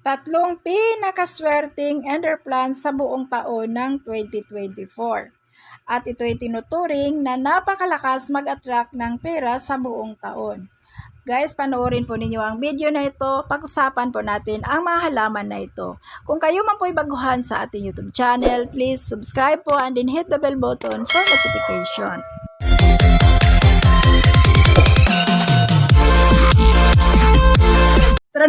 tatlong pinakaswerteng ender plan sa buong taon ng 2024. At ito ay tinuturing na napakalakas mag-attract ng pera sa buong taon. Guys, panoorin po ninyo ang video na ito. Pag-usapan po natin ang mga halaman na ito. Kung kayo man po'y baguhan sa ating YouTube channel, please subscribe po and then hit the bell button for notification.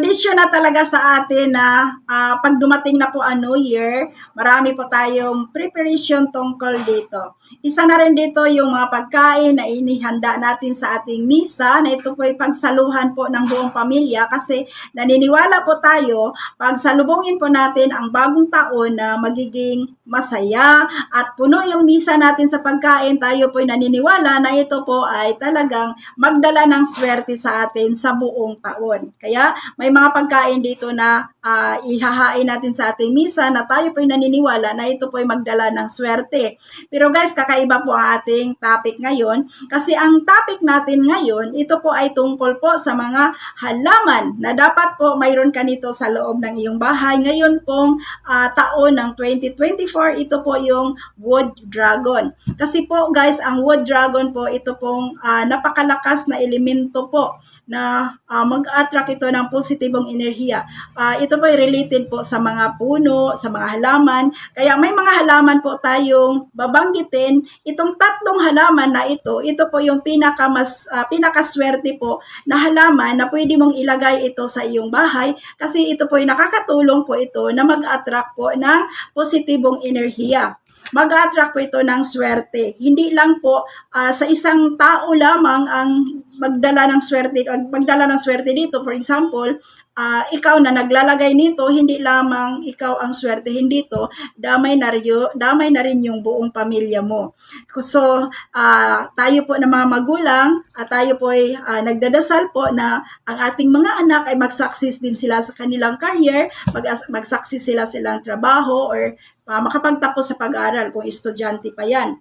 Tradisyon na talaga sa atin na ah, pag dumating na po ang New Year, marami po tayong preparation tungkol dito. Isa na rin dito yung mga pagkain na inihanda natin sa ating misa na ito po ay pagsaluhan po ng buong pamilya kasi naniniwala po tayo pag salubungin po natin ang bagong taon na magiging masaya at puno yung misa natin sa pagkain, tayo po ay naniniwala na ito po ay talagang magdala ng swerte sa atin sa buong taon. Kaya may mga pagkain dito na ah, ihahain natin sa ating misa na tayo po ay naniniwala na ito po ay magdala ng swerte. Pero guys, kakaiba po ang ating topic ngayon kasi ang topic natin ngayon, ito po ay tungkol po sa mga halaman na dapat po mayroon ka nito sa loob ng iyong bahay. Ngayon pong ah, taon ng 2024, ito po yung wood dragon. Kasi po guys, ang wood dragon po, ito pong ah, napakalakas na elemento po na ah, mag-attract ito ng positibong enerhiya. Ah, ito po ay related po sa mga puno, sa mga halaman. Kaya may mga halaman po tayong babanggitin. Itong tatlong halaman na ito, ito po yung pinaka mas ah, pinakaswerte po na halaman na pwede mong ilagay ito sa iyong bahay kasi ito po ay nakakatulong po ito na mag-attract po ng positibong enerhiya mag-attract po ito ng swerte. Hindi lang po ah, sa isang tao lamang ang magdala ng swerte, magdala ng swerte dito. For example, ah, ikaw na naglalagay nito, hindi lamang ikaw ang swerte, hindi to, damay na rin, damay na rin yung buong pamilya mo. So, ah, tayo po na mga magulang, at tayo po ay ah, nagdadasal po na ang ating mga anak ay mag-success din sila sa kanilang career, mag- mag-success sila silang trabaho or ah, makapagtapos sa pag-aaral kung estudyante pa yan.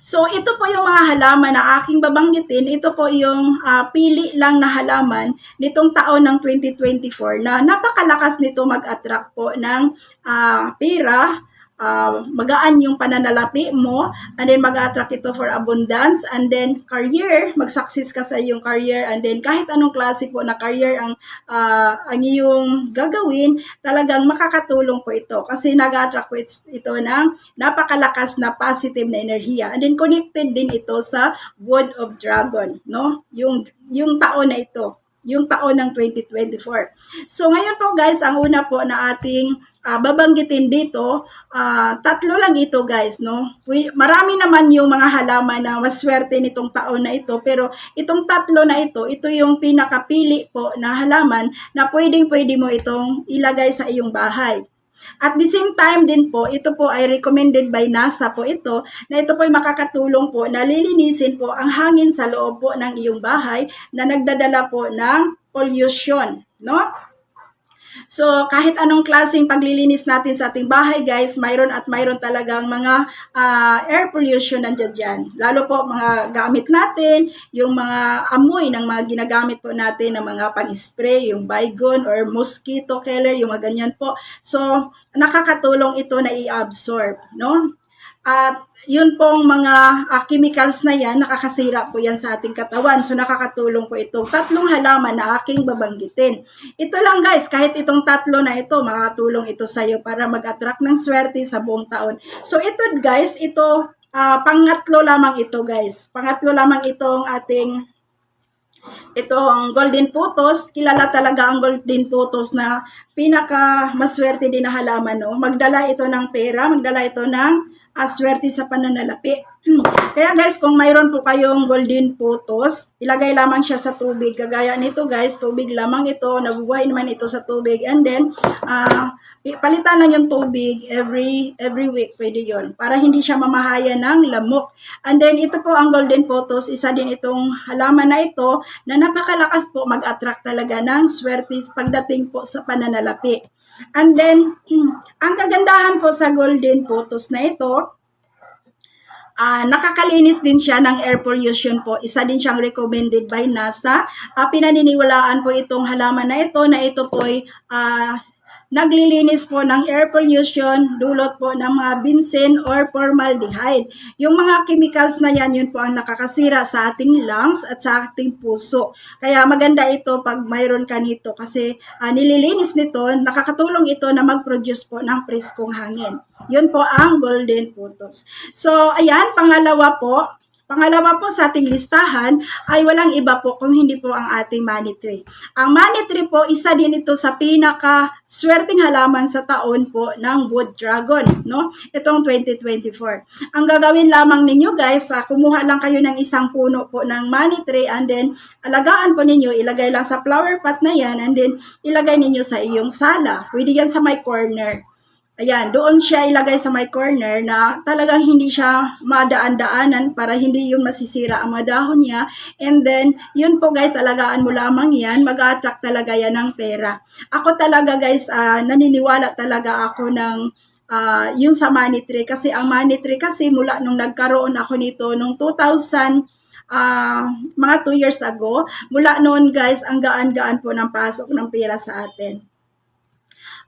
So, ito po yung mga halaman na aking babanggitin. Ito po yung ah, pili lang na halaman nitong taon ng 2024 na napakalakas nito mag-attract po ng ah, pera, ah, magaan yung pananalapi mo, and then mag-attract ito for abundance, and then career, mag-success ka sa iyong career, and then kahit anong klase po na career ang, ah, ang iyong gagawin, talagang makakatulong po ito kasi nag-attract po it- ito ng napakalakas na positive na enerhiya. And then connected din ito sa Wood of Dragon, no? Yung yung taon na ito, yung taon ng 2024. So ngayon po guys, ang una po na ating ah, babanggitin dito, ah, tatlo lang ito guys, no? Marami naman yung mga halaman na maswerte nitong taon na ito, pero itong tatlo na ito, ito yung pinakapili po na halaman na pwedeng pwede mo itong ilagay sa iyong bahay. At the same time din po, ito po ay recommended by NASA po ito, na ito po ay makakatulong po na lilinisin po ang hangin sa loob po ng iyong bahay na nagdadala po ng pollution, no? So, kahit anong klaseng paglilinis natin sa ating bahay, guys, mayroon at mayroon talagang mga ah, air pollution nandiyan dyan. Lalo po mga gamit natin, yung mga amoy ng mga ginagamit po natin ng mga pang-spray, yung Baygon or mosquito killer, yung mga ganyan po. So, nakakatulong ito na i-absorb, no? At yun pong mga ah, chemicals na yan, nakakasira po yan sa ating katawan. So nakakatulong po itong tatlong halaman na aking babanggitin. Ito lang guys, kahit itong tatlo na ito, makakatulong ito sa iyo para mag-attract ng swerte sa buong taon. So ito guys, ito ah, pangatlo lamang ito guys. Pangatlo lamang itong ating itong golden photos, kilala talaga ang golden photos na pinaka maswerte din na halaman, no? Magdala ito ng pera, magdala ito ng ah, swerte sa pananalapi. Kaya guys, kung mayroon po kayong golden photos, ilagay lamang siya sa tubig. Kagaya nito guys, tubig lamang ito, nabubuhay naman ito sa tubig. And then, ah, palitan lang yung tubig every every week, pwede yon para hindi siya mamahaya ng lamok. And then, ito po ang golden photos, isa din itong halaman na ito na napakalakas po mag-attract talaga ng swerte pagdating po sa pananalapi. And then, ang kagandahan po sa golden photos na ito, Ah, nakakalinis din siya ng air pollution po. Isa din siyang recommended by NASA. Ah, pinaniniwalaan po itong halaman na ito na ito po ay ah, naglilinis po ng air pollution, dulot po ng mga benzene or formaldehyde. Yung mga chemicals na yan, yun po ang nakakasira sa ating lungs at sa ating puso. Kaya maganda ito pag mayroon ka nito kasi ah, nililinis nito, nakakatulong ito na mag-produce po ng preskong hangin. Yun po ang golden photos. So, ayan, pangalawa po, Pangalawa po sa ating listahan ay walang iba po kung hindi po ang ating money tree. Ang money tree po, isa din ito sa pinaka swerteng halaman sa taon po ng wood dragon, no? Itong 2024. Ang gagawin lamang ninyo guys, ah, kumuha lang kayo ng isang puno po ng money tree and then alagaan po ninyo, ilagay lang sa flower pot na yan and then ilagay ninyo sa iyong sala. Pwede yan sa may corner. Ayan, doon siya ilagay sa may corner na talagang hindi siya madaan-daanan para hindi yun masisira ang mga dahon niya. And then, yun po guys, alagaan mo lamang yan, mag-attract talaga yan ng pera. Ako talaga guys, ah, naniniwala talaga ako ng ah, yung sa money tree. Kasi ang money tree kasi mula nung nagkaroon ako nito nung 2000, ah, mga 2 years ago, mula noon guys, ang gaan-gaan po ng pasok ng pera sa atin.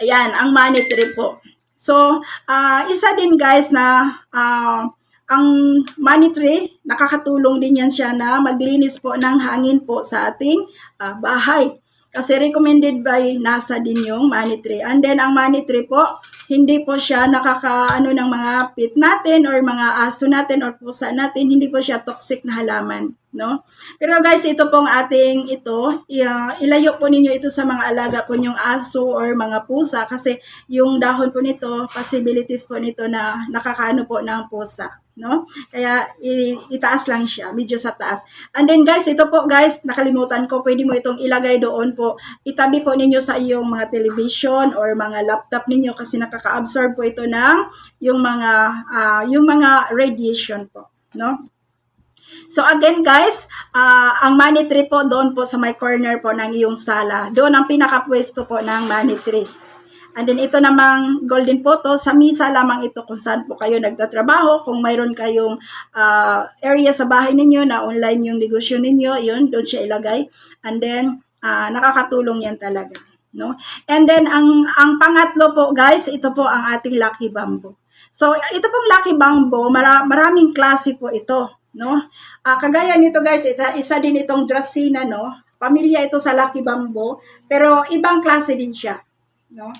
Ayan, ang money tree po. So, ah, isa din guys na ah, ang money tree, nakakatulong din yan siya na maglinis po ng hangin po sa ating ah, bahay. Kasi recommended by NASA din yung money tree. And then, ang money tree po, hindi po siya nakakaano ng mga pit natin or mga aso natin or pusa natin. Hindi po siya toxic na halaman. No? Pero guys, ito pong ating ito, ilayo po ninyo ito sa mga alaga po yung aso or mga pusa kasi yung dahon po nito, possibilities po nito na nakakaano po ng pusa. No? Kaya itaas lang siya, medyo sa taas. And then guys, ito po guys, nakalimutan ko, pwede mo itong ilagay doon po. Itabi po ninyo sa iyong mga television or mga laptop ninyo kasi nakaka-absorb po ito ng yung mga ah, yung mga radiation po, no? So again guys, ah, ang money tree po doon po sa may corner po ng iyong sala. Doon ang pinakapwesto po ng money tree. And then ito namang golden photo, sa misa lamang ito kung saan po kayo nagtatrabaho. Kung mayroon kayong ah, area sa bahay ninyo na online yung negosyo ninyo, yun, doon siya ilagay. And then, ah, nakakatulong yan talaga. No? And then, ang, ang pangatlo po guys, ito po ang ating lucky bamboo. So, ito pong lucky bamboo, mara, maraming klase po ito. No? Ah, kagaya nito guys, isa, isa din itong Dracena, no? Pamilya ito sa lucky bamboo, pero ibang klase din siya. No?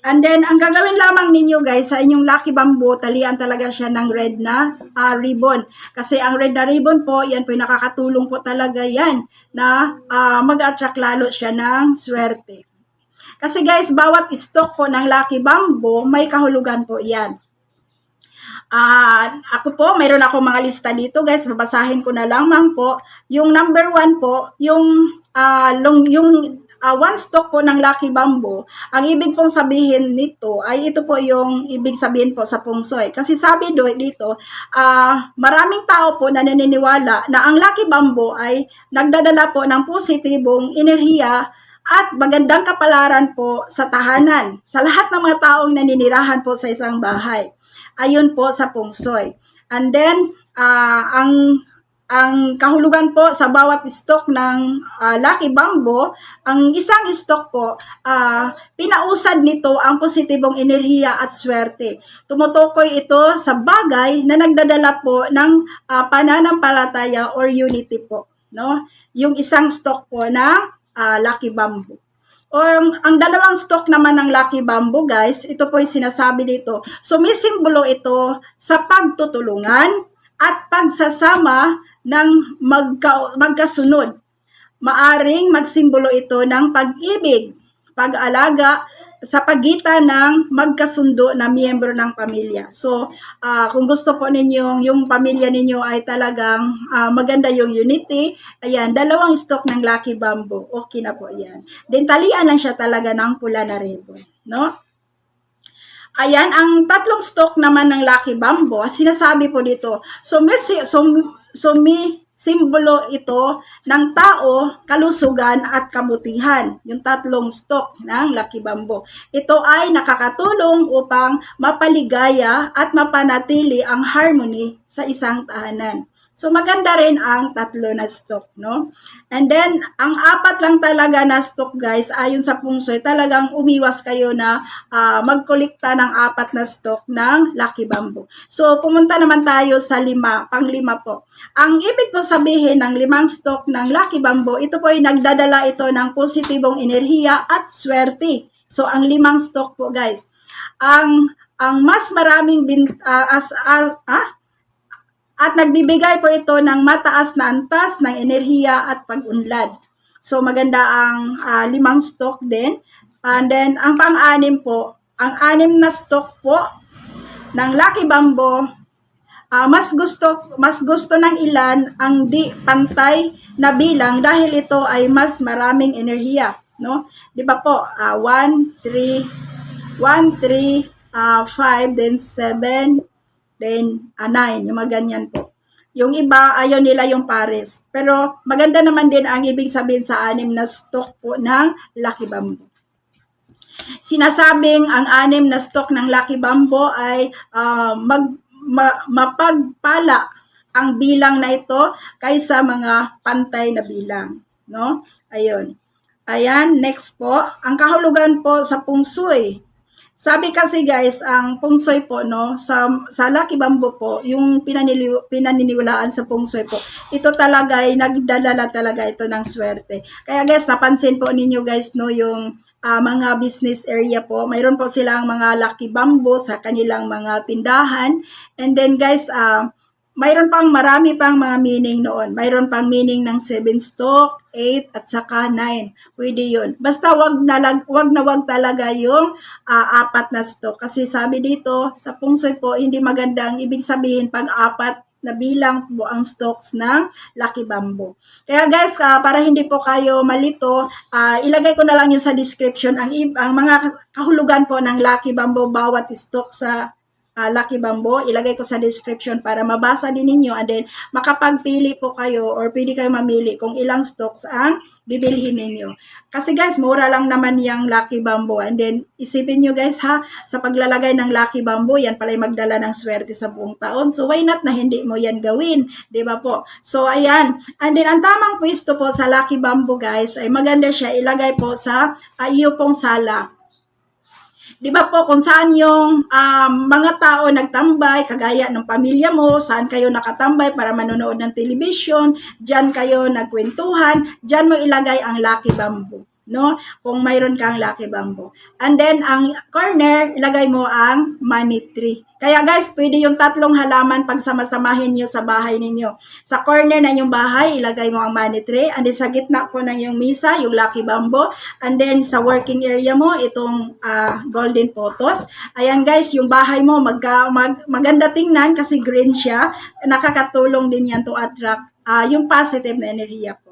And then, ang gagawin lamang ninyo guys, sa inyong lucky bamboo, talian talaga siya ng red na ah, ribbon. Kasi ang red na ribbon po, yan po nakakatulong po talaga yan na ah, mag-attract lalo siya ng swerte. Kasi guys, bawat stock po ng lucky bamboo, may kahulugan po yan. Ah, ako po, mayroon ako mga lista dito, guys. Babasahin ko na lamang po. Yung number one po, yung ah, long, yung ah, one stock po ng Lucky Bamboo, ang ibig pong sabihin nito ay ito po yung ibig sabihin po sa pungsoy. Kasi sabi do dito, ah, maraming tao po na naniniwala na ang Lucky Bamboo ay nagdadala po ng positibong enerhiya at magandang kapalaran po sa tahanan sa lahat ng mga taong naninirahan po sa isang bahay. Ayun po sa pungsoy. And then, ah, ang ang kahulugan po sa bawat stock ng ah, Lucky Bamboo, ang isang stock po, ah, pinausad nito ang positibong enerhiya at swerte. Tumutukoy ito sa bagay na nagdadala po ng ah, pananampalataya or unity po. No? Yung isang stock po ng ah, Lucky Bamboo. O ang, ang dalawang stock naman ng Lucky Bamboo guys, ito po yung sinasabi dito. Sumisimbolo ito sa pagtutulungan at pagsasama ng magka, magkasunod. Maaring magsimbolo ito ng pag-ibig, pag-alaga sa pagitan ng magkasundo na miyembro ng pamilya. So, ah, kung gusto po ninyong yung pamilya ninyo ay talagang ah, maganda yung unity, ayan, dalawang stock ng Lucky Bamboo. Okay na po yan. Then, talian lang siya talaga ng pula na ribbon. No? Ayan, ang tatlong stock naman ng Lucky Bamboo, sinasabi po dito, sumi, sum, sumi, simbolo ito ng tao, kalusugan at kabutihan. Yung tatlong stock ng Lucky Bamboo. Ito ay nakakatulong upang mapaligaya at mapanatili ang harmony sa isang tahanan. So maganda rin ang tatlo na stock, no? And then, ang apat lang talaga na stock, guys, ayon sa pungsoy, talagang umiwas kayo na ah, magkolekta ng apat na stock ng Lucky Bamboo. So, pumunta naman tayo sa lima, pang lima po. Ang ibig po sabihin ng limang stock ng Lucky Bamboo, ito po ay nagdadala ito ng positibong enerhiya at swerte. So, ang limang stock po, guys. Ang ang mas maraming bin, ah, as, as, ah, at nagbibigay po ito ng mataas na antas ng enerhiya at pag-unlad. So maganda ang ah, limang stock din. And then ang pang-anim po, ang anim na stock po ng Lucky Bamboo, ah, mas gusto mas gusto ng ilan ang di pantay na bilang dahil ito ay mas maraming enerhiya, no? 'Di ba po? 1 3 1 3 5 then 7 then uh, 9, yung mga ganyan po. Yung iba, ayaw nila yung pares. Pero maganda naman din ang ibig sabihin sa anim na stock po ng Lucky Bamboo. Sinasabing ang anim na stock ng Lucky Bamboo ay ah, mag, ma- mapagpala ang bilang na ito kaysa mga pantay na bilang. No? Ayun. Ayan, next po. Ang kahulugan po sa pungsoy. Sabi kasi guys, ang pungsoy po no, sa sa Lucky Bamboo po, yung pinanili, pinaniniwalaan sa pungsoy po, ito talaga ay nagdadala talaga ito ng swerte. Kaya guys, napansin po ninyo guys no, yung ah, mga business area po, mayroon po silang mga Lucky Bamboo sa kanilang mga tindahan. And then guys, ah mayroon pang marami pang mga meaning noon. Mayroon pang meaning ng 7 stock, 8 at saka 9. Pwede 'yun. Basta wag na wag na wag talaga yung ah, apat na stock kasi sabi dito sa pungsoy po hindi magandang ibig sabihin pag apat na bilang po ang stocks ng Lucky Bamboo. Kaya guys, ah, para hindi po kayo malito, ah, ilagay ko na lang yun sa description ang, ang mga kahulugan po ng Lucky Bamboo bawat stock sa ah, Lucky Bamboo. Ilagay ko sa description para mabasa din ninyo and then makapagpili po kayo or pwede kayo mamili kung ilang stocks ang bibilhin ninyo. Kasi guys, mura lang naman yung Lucky Bamboo. And then, isipin nyo guys ha, sa paglalagay ng Lucky Bamboo, yan pala magdala ng swerte sa buong taon. So, why not na hindi mo yan gawin? ba po? So, ayan. And then, ang tamang pwesto po sa Lucky Bamboo guys, ay maganda siya ilagay po sa uh, iyo pong sala. Di ba po kung saan yung um, mga tao nagtambay, kagaya ng pamilya mo, saan kayo nakatambay para manonood ng television, dyan kayo nagkwentuhan, dyan mo ilagay ang Lucky Bamboo. No? Kung mayroon kang Lucky Bamboo. And then, ang corner, ilagay mo ang money tree. Kaya guys, pwede yung tatlong halaman pagsama-samahin nyo sa bahay ninyo. Sa corner na yung bahay, ilagay mo ang money tree. And then sa gitna po ng yung misa, yung lucky bamboo. And then sa working area mo, itong ah, golden photos. Ayan guys, yung bahay mo, magka, mag, maganda tingnan kasi green siya. Nakakatulong din yan to attract ah, yung positive na enerhiya po.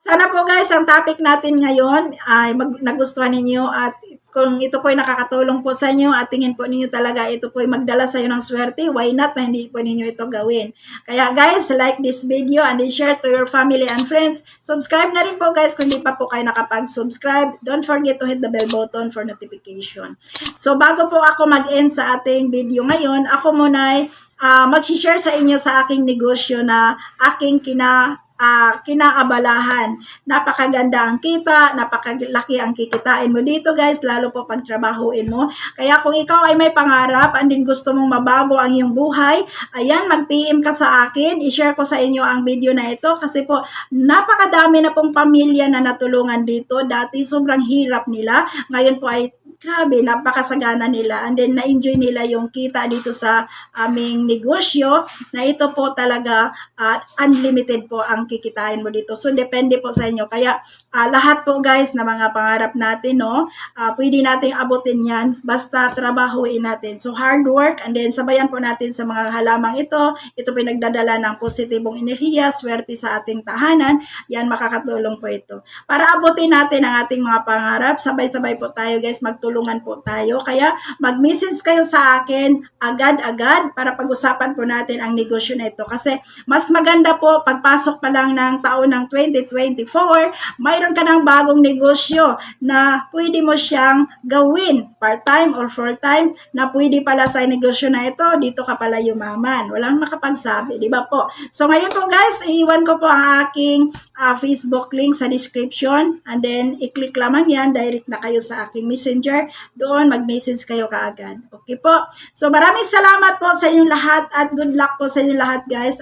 Sana po guys, ang topic natin ngayon ay mag, nagustuhan ninyo at kung ito po ay nakakatulong po sa inyo at tingin po ninyo talaga ito po ay magdala sa iyo ng swerte, why not na hindi po ninyo ito gawin. Kaya guys, like this video and share to your family and friends. Subscribe na rin po guys kung hindi pa po kayo nakapag-subscribe. Don't forget to hit the bell button for notification. So bago po ako mag-end sa ating video ngayon, ako muna ay uh, mag-share sa inyo sa aking negosyo na aking kina ah, kinaabalahan. Napakaganda ang kita, napakalaki ang kikitain mo dito guys, lalo po pag trabahuin mo. Kaya kung ikaw ay may pangarap and din gusto mong mabago ang iyong buhay, ayan, mag-PM ka sa akin, i-share ko sa inyo ang video na ito kasi po napakadami na pong pamilya na natulungan dito. Dati sobrang hirap nila, ngayon po ay grabe, napakasagana nila. And then, na-enjoy nila yung kita dito sa aming negosyo na ito po talaga ah, unlimited po ang kikitain mo dito. So, depende po sa inyo. Kaya, ah, lahat po guys na mga pangarap natin, no, ah, pwede nating abutin yan basta trabahuin natin. So, hard work and then sabayan po natin sa mga halamang ito. Ito po yung nagdadala ng positibong enerhiya, swerte sa ating tahanan. Yan, makakatulong po ito. Para abutin natin ang ating mga pangarap, sabay-sabay po tayo guys magtulong magtutulungan po tayo. Kaya mag-message kayo sa akin agad-agad para pag-usapan po natin ang negosyo na ito. Kasi mas maganda po pagpasok pa lang ng taon ng 2024, mayroon ka ng bagong negosyo na pwede mo siyang gawin part-time or full-time na pwede pala sa negosyo na ito, dito ka pala yumaman. Walang makapagsabi, di ba po? So ngayon po guys, iiwan ko po ang aking ah, Facebook link sa description and then i-click lamang yan, direct na kayo sa aking messenger. Doon mag-message kayo kaagad. Okay po? So maraming salamat po sa inyong lahat at good luck po sa inyong lahat guys.